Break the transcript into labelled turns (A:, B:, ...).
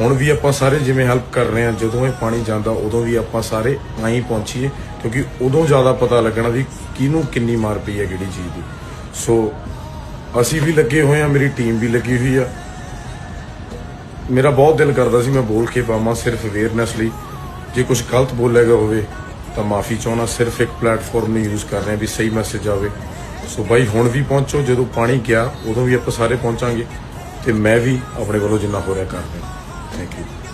A: ਹੁਣ ਵੀ ਆਪਾਂ ਸਾਰੇ ਜਿਵੇਂ ਹੈਲਪ ਕਰ ਰਹੇ ਆ ਜਦੋਂ ਇਹ ਪਾਣੀ ਜਾਂਦਾ, ਉਦੋਂ ਵੀ ਆਪਾਂ ਸਾਰੇ ਆਈ ਪਹੁੰਚੀਏ, ਕਿਉਂਕਿ ਉਦੋਂ ਜ਼ਿਆਦਾ ਪਤਾ ਲੱਗਣਾ ਵੀ ਕਿਹਨੂੰ ਕਿੰਨੀ ਮਾਰ ਪਈ ਹੈ ਕਿਹੜੀ ਚੀਜ਼ ਦੀ। ਸੋ ਅਸੀਂ ਵੀ ਲੱਗੇ ਹੋਏ ਆ ਮੇਰੀ ਟੀਮ ਵੀ ਲੱਗੀ ਹੋਈ ਆ। ਮੇਰਾ ਬਹੁਤ ਦਿਲ ਕਰਦਾ ਸੀ ਮੈਂ ਬੋਲ ਕੇ ਪਾਵਾਂ ਸਿਰਫ ਅਵੇਅਰਨੈਸ ਲਈ। ਜੇ ਕੁਝ ਗਲਤ ਬੋਲਿਆ ਗਿਆ ਹੋਵੇ, ਤਾਂ ਮਾਫੀ ਚਾਹਣਾ ਸਿਰਫ ਇੱਕ ਪਲੇਟਫਾਰਮ ਨੂੰ ਯੂਜ਼ ਕਰ ਰਹੇ ਹਾਂ ਵੀ ਸਹੀ ਮੈਸੇਜ ਆਵੇ। ਸੋ ਬਾਈ, ਹੁਣ ਵੀ ਪਹੁੰਚੋ, ਜਦੋਂ ਪਾਣੀ ਗਿਆ, ਉਦੋਂ ਵੀ ਆਪਾਂ ਸਾਰੇ ਪਹੁੰਚਾਂਗੇ। ਤੇ ਮੈਂ ਵੀ ਆਪਣੇ ਵੱਲੋਂ ਜਿੰਨਾ ਹੋ ਰਿਹਾ ਕਰ ਰਿਹਾ। Thank you.